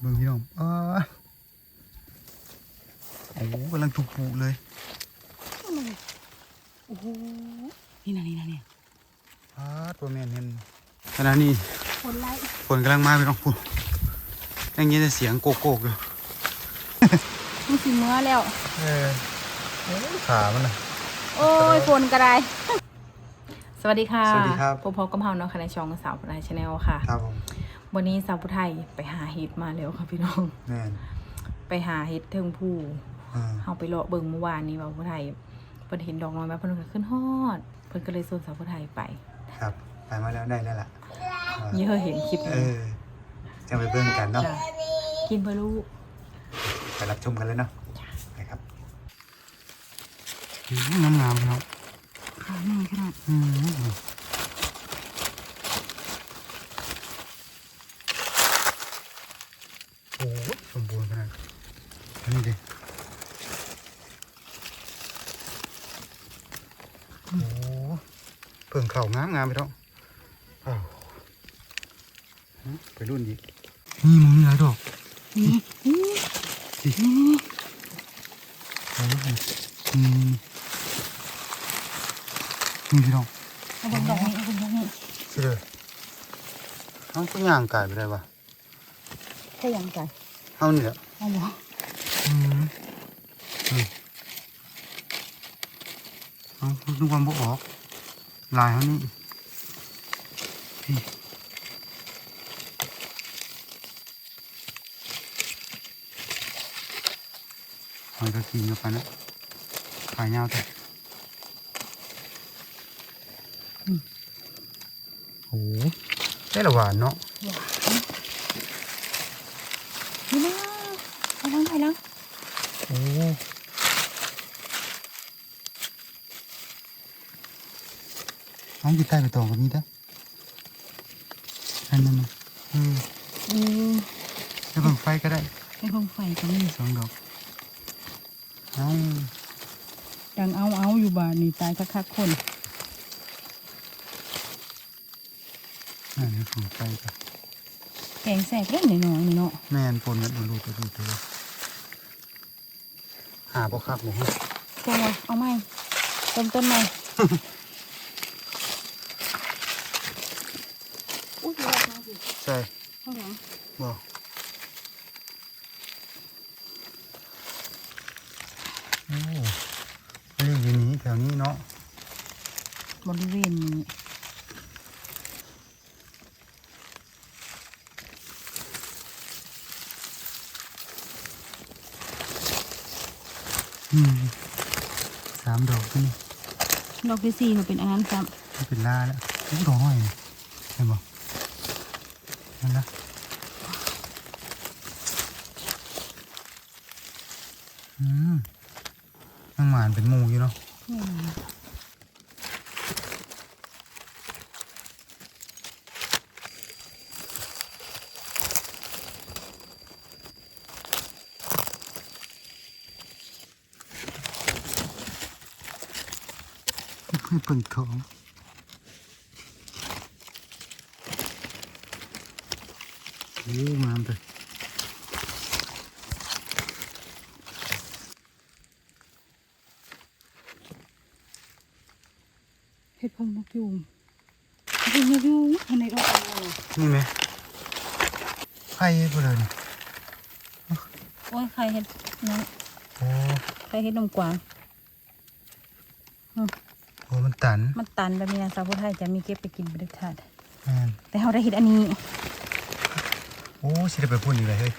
เบิ่งพี่น้องอ้าโอ้โหกำลังถูกปูเลย โอ้โห นี่นะนี่นะเนี่ยพาดตัวแม่นเห็นขณะนี้คนไล่ฝนกำลังมาพี่น้องปูยังยินแต่เสียงโกโก้อยู่มันสิเมื่อแล้ว เออขามันนะโอ้ยฝนกระไดสวัสดีค่ะสวัสดีครับพบพบกับเฮาเนาะค่ะในช่องสาวพุทธไทยชาแนลค่ะ ครับผม วันนี้สาวพุทธไทยไปหาเห็ดมาแล้วค่ะพี่น้องแม่นไปหาเห็ดเทิงผู้อ่าเฮาไปเลาะเบิ่งเมื่อวานนี้ว่าพุทธไทยเพิ่นเห็นดอกน้อยมาเพิ่นก็ขึ้นฮอด เพิ่นก็เลยชวนสาวพุทธไทยไป ครับ ไปมาแล้วได้แล้วล่ะนี่เฮาเห็นคลิปเอนี้อจะไปเบิ่งกันเนาะจ้ะกินเพื่อลูก ไปรับชมกันเลยเนาะไปครับงามงามๆครับค่ะนี่ขนาดอืมโอ้โหสมบูรณ์ขนาดอันนี้ดิโอ้โหเพิ่ งางามงามไปท้องอ้วไปรุ่นอีกนี่มึงนี่หลายดอกนี่นี่สินี่โอ้โหอืมนี่พี่น้องเอาบิ่งดอกนี้เอาเบิ่งดอกนี้สิเลยเอาก็ย่างไก่ไปได้ปะแค่ยังไงเอานี่แหละเอาบ่อืมอืมเอาดูความบกออก ลายเขานี่พี่หอยกระทิงกันไปนะขายยาวแต่อืมโอ้โหได้ละหวานเนาะ นี่นะไปล้างไปล้าง โอ้ น้องอยู่ใต้ไปตองกับนี้ได้อันนั้นน่ะเออเออจะเบิ่งไฟก็ได้ในห้องไฟก็มีสองดอกเอาดังเอาเอาอยู่บ้านนี่ตายคักๆคนอันนี้ของไฟกับแกงแสกเล่นหน่อยๆนี่เนาะแม่นปนกันดูดูดูดูดูหาพวกคักหมูแกงวะเอาไหมเติมต้นไหมอุ้ยรอดมา สิใช่ข้างหลังบอกโอ้เรื่องอยู่นี้แถวนี้เนาะบริเวณนี้อืมสามดอกนี่ดอกที่สี่มันเป็นอันนั้นครับมันเป็นลาแล้วทุกดอกห้อยนี่เห็นบอก นั่นละอืมยังหมานเป็นหมูอยู่เนาะให้เปิดท้อง อ้งามเลยเห็ดเพิ่งนกยูงเห็ดเพิ่งนกยูงอันไหนก็เอานี่ไหมไข่ไปเลยนี่โอ้ยใครเห็ดนะโอ้ใครเห็ดนมกวางโหมันตัน มันตันแบบนี้นะสาวผู้ไทยจะมีเก็บไปกินบริษัทแม่นแต่เขาได้เห็ดอันนี้ โอ้สิได้ไปพูดอีกเลยเฮ้ย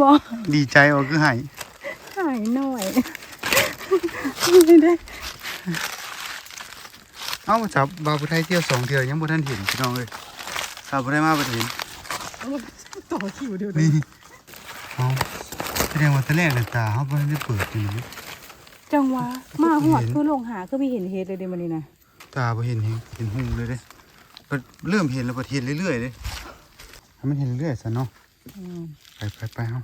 บอดีใจออกคือหายหายหน่อยไม่ได้เอ้าจับบาวพุไทยเที่ยวสองเที่ยวยังบ่ทันเห็นพี่น้องเลยสาวพุไทยมาบ่ทันเห็นต่อคิวเดียวนี่เอาแสดงว่าตะแรกน่ะตาเขาบ่ทันได้เปิดอยู่นี่จังหวะมาหอดเห็นคือลงหาก็ไม่เห็นเห็ดเลยเดี๋ยวมันนี่นะตาบ่เห็นเห็นเห็นหุ่งเลยเด้ก็ เริ่มเห็นแล้วบ่เห็นเรื่อยๆเลยให้มันเห็นเรื่อยๆซะเนาะอืมไปไปไปเฮา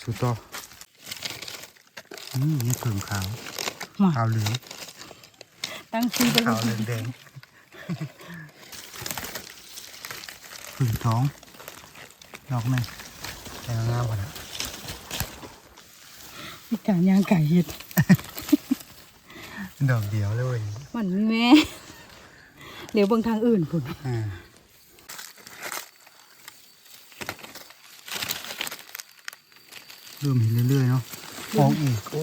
สู่ต่อนี่นี่เพิ่งขาวมาขาวเหลืองตั้งชื่อไปเลขาวยเหลืองแดงพึ่งสองดอกหนึ่งแต่งามกว่านะมีการย่างไก่เห็ดดอกเดียวเลยเว้ยมันแม่ เดี๋ยวเบิ่งทางอื่นพุ่นอ่าเริ่มเห็นเรื่อยๆเนาะออกอีกโอ้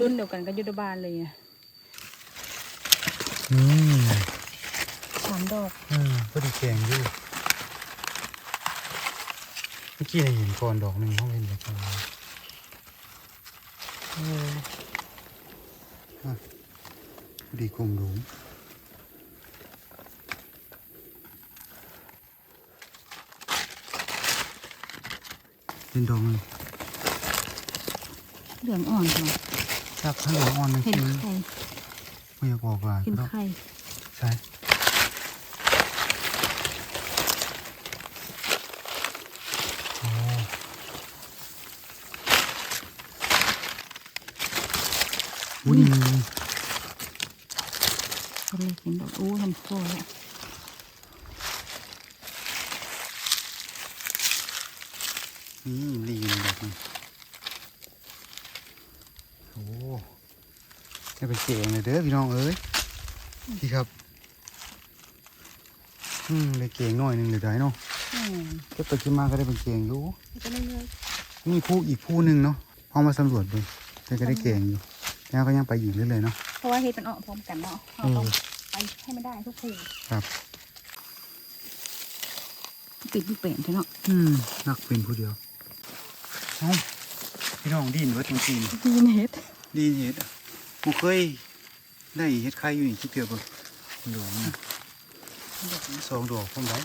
รุ่นเดียวกันกับยุทธบาลเลยอะนี่สามดอกอืมก็ดีแกงอยู่เมื่อกี้เราเห็นก่อนดอกหนึ่งเขาเห็นแบบนี้เอออะพอดีกลมหลุม เป็นดอกหนึ่งเหลืองอ่อนค่ะครับถ้าเหลืองอ่อนมันเห็นคือไข่ไม่อยากบอกว่าเห็นครับไข่ใช่โอ้วุ้นเป็นเลยเห็นดอกอู้ทำโซ่แล้ว นี่ลีนแบบนี้โอ้ จะเก่งเลยเด้อพี่น้องเอ้ยพี่ครับ อืมได้เก่งหน่อยหนึ่งเลยได้เนาะอืมก็ไปกินมาก็ได้เป็นเก่งอยู่มีผู้อีกผู้หนึ่งเนาะเอามาสำรวจดูแต่ก็ได้เก่งอยู่ แล้วก็ยังไปอีกเรื่อยๆเนาะเพราะว่าเห็ดมันออกพร้อมกันเนาะเราต้องเออไปให้มันได้ทุกผูครับปิดที่เปลี่ยนใช่เนาะอืมนักเป็นผู้เดียวเอ้าพี่น้องดินเว่าจริงดีเห็ดดินเห็ดอะ บ่เคยได้เห็ดไข่อยู่นี่คิดเดียวเบ่หลวงนะสองดอกพร้อมได้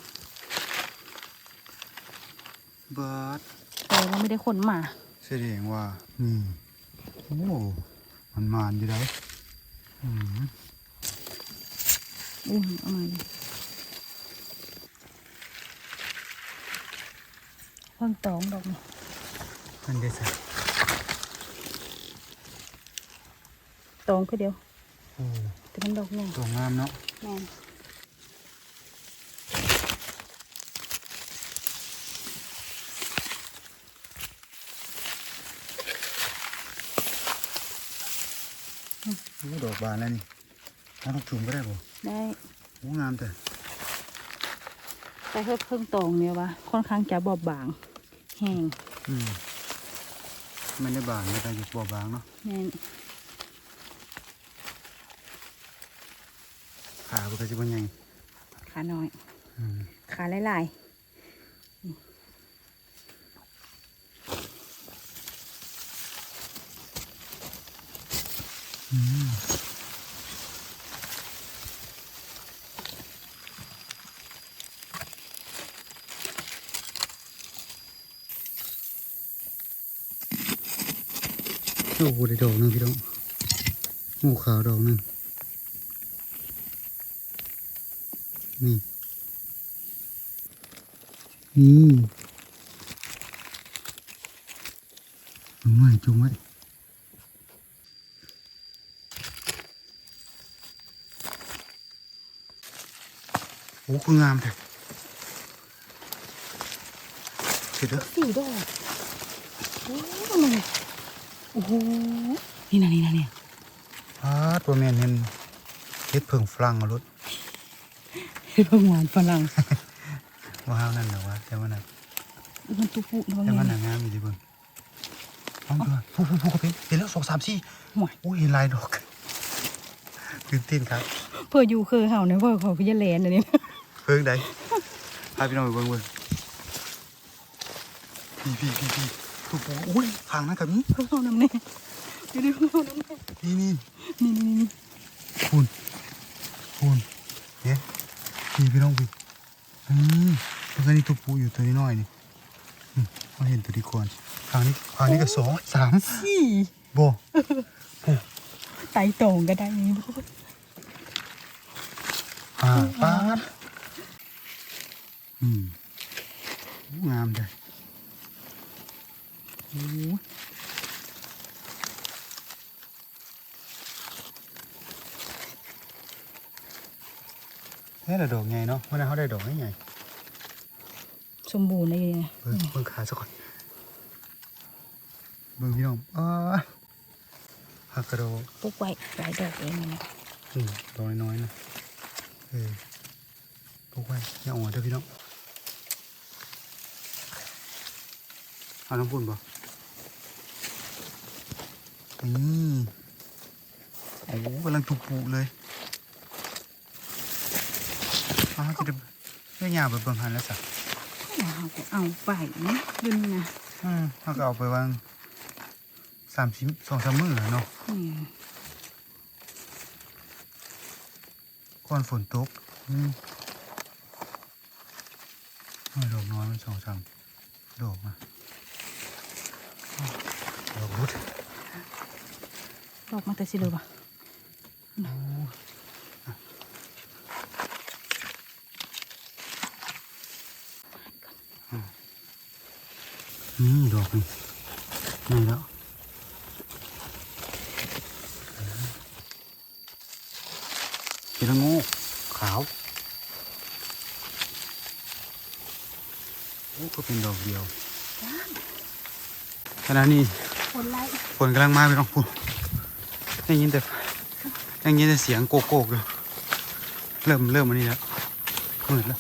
เบิดแต่เราไม่ได้ขนมาแสดงว่านี่โอ้มันมานอยู่ได้อืมอุ้มเอามาเลยเพิ่งตองดอกนี่มันได้สัก ตองคือเดียวโอ้แต่มันดอกใหญ่ตัวงามเนาะแม่นโอ้ดอกบานแล้วนี่เอาลูกจุ่มก็ได้บ่ได้โอ้งามแต่แต่เพิ่งเพิ่งตองเนี่ยว่าค่อนข้างจะบอบบาง แห้งอืมมันได้บานไม่ได้อยู่บ่บางเนาะแม่น ขาบ่ก็สิบ่ใหญ่ขาน้อยอืมขาหลายอืมโอ้โหได้ดอกหนึงพี่น้องงูขาวดอกหนึง นี่ นี่มันไม่จุ่มไว้โอ้คืองามแท้เสร็จแล้วๆสี่ดอกโอ้มันโอ้โหนี่นะนี่นะเนี่ยอ้าตัวแม่นเห็นเฮ็ดเพิ่งฝรั่งเอารถ เห็ดเพิ่งหวานฝรั่งว้าวนั่นแหละวะแต่ว่าน่ะมันตุปุน้องแต่ว่าเนี่น่ะงามอยู่ดิเบิ่งเอาดูว่าผู้ผู้ผู้ก็เป็นเห็นแล้วสองสามสี่ห่วยโอ้ยเห็นหลายดอกตื่นเต้นครับ เพื่ออยู่คือเห่าเนี่ยเพื่อเขาพิจารณาอันนี้เพิ่งใดพาพี่น้องไปเบิ่งเบิ่งพี่พี่พี่พี่ผู้ผู้โอ้ยทางนั้นกับนี้เพื่อเขาน้ำเนี่ยเดี๋ยวเดี๋ยวเพื่อเขาน้ำเนี่ยนี่นี่นี่นี่นี่คุณคุณเฮ้ย พี่พี่น้องพี่อืมแล้วก็นี่ตัวปูอยู่ตัวนี้น้อยนี่อืมเราเห็นตัวนี้ก่อนทางนี้ทางนี้ก็สองสามสี่บ่ไตโต่งก็ได้นี่อ่าป้าดอืมโอ้งามเลยโอ้ ยแค่ละดอกไงเนาะวันนั้นเขาได้ดอกไงไงสมบูรณ์เลยนะเบิ่งเบิ่งขาซะก่อนเบิ่งพี่น้องอ้าหักกระโดดปลูกไว้หลายดอกเองนะอืมดอกน้อยๆนะเออพวกไว้อย่าอ่อนเด้อพี่น้องเอาน้ำปุ่นบ่นี่โอ้โหกำลังตุกปุเลย อ้าจะได้เรื่องยาวไปเบิ่งหันแล้วสักเอาก็เอาไปนะยืนนะอืมเขาก็เอาไปวางสามชิ้นสองสามมือเนาะนี่ก่อนฝนตก อืมดอกน้อยมันสองสามดอกมาดอกรุดดอกมาแต่สิเลยปะ นี่ดอกนี่นี่แล้วเจดงูขาวโอ้ก็เป็นดอกเดียวขณะนี้คนไล่ฝนกำลังมาไปน้องพูได้ยินแต่ได้ยินแต่เสียงโกโก้เลยเริ่มเริ่มอันนี้แล้วมืดแล้ว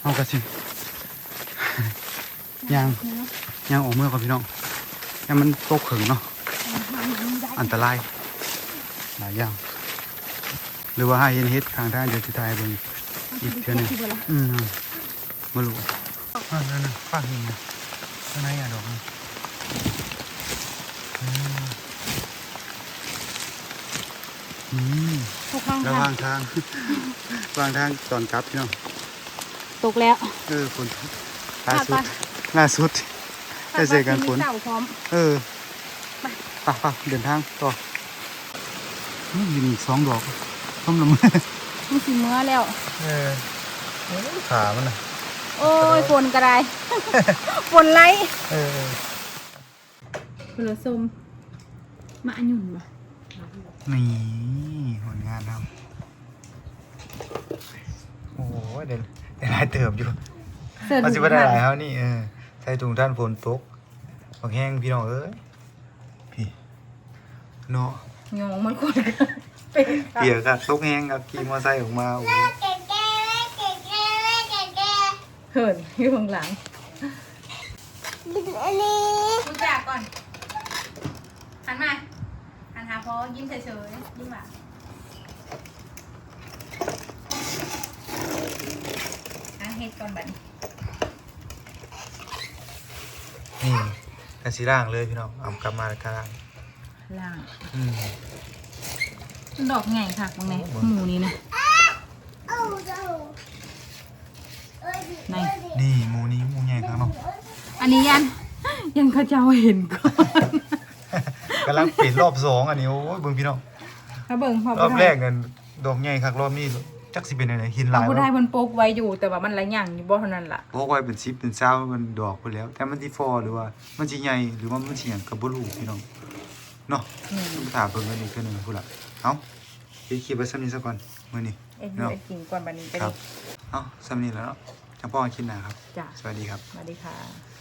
เอากระสิ ยางยางออกเมื่อก่อนพี่น้องยางมันตกเขิงเนาะอันตรายหลายอย่างหรือว่าให้เห็นเฮ็ดทางท่านเดี๋ยวจะตายเบนอีกเท่านึงอืมมาลูอ่านั่นน่ะฟากหินนะข้างในอะดอกนี่อืมอืมทุกข้างระหทาว่างงทางระหว่างทางตอนกลับพี่น้องตกแล้ว เออฝนตกล่าสุด ล่าสุดได้เจอกันฝนเต่าพร้อม เออไปไปเดินทางต่อนี่มีอีกสองดอกต้มละมือมันสิเมื่อแล้ว เออขามันนะโอ้ยฝนกระไดฝนไล่เออเผือส้มมาอันยุ่นปะนี่ผลงานครับโอ้โหเดี๋ยวเดี๋ยวหลายเติบอยู่เสิร์ฟมันสิบ่ได้หลายเฮานี่เออ ใส่ถุงท่านฝนตกบักแห้งพี่น้องเอ้ยพี่เนาะงงมันคนเป็นเปียกครับตกแห้งครับขี่มอไซค์ออกมาโอ้โหเหินอยู่ข้างหลังรู้จักก่อนหันมาหันหาพอยิ้มเฉยๆยิ้มหวานอะเฮ็ดก่อนบัดนี้ นี่กระสีร่างเลยพี่น้องเอากลับมาแล้วกล่างล่างอืมดอกไงค่ะบางไงหมูนี้นะในนี่หมูนี้หมูใหญ่ครับเนาะอันนี้ยันยังเข้าเจ้าเห็นก่อนกำลังปิดรอบสองอันนี้โอ้ยเบิ่งพี่น้องถ้าเบิ่งพอรอบแรกนั่นดอกใหญ่ครับรอบนี้ จักสิเป็นอะไรหินหเราลายผู้ได้วะมันโปกไว้อยู่แต่ว่ามันหลายอย่างอยู่บ่เท่านั้นล่ะโอ้ไว้เป็น10เป็น20มันดอกไปแล้ว แต่มันสิฟอหรือว่ามันสิใหญ่หรือว่ามันสิหยังก็บ่รู้พี่น้องเนาะอืมต้องถามเพิ่นกันอีกเทื่อหนึงพุ่นล่ะเอ้าปิดคลิปไว้ซ้ํนี้ซะก่อนมื้อนี้ เอ็นเนาะ เอ็นกินก่อนบัดนี้ไปครัดิบเอ้าซ้ํนี้แล้วเนาะจังพ่อกันคิดหน้าครับ จ้ะสวัสดีครับ สวัสดีค่ะ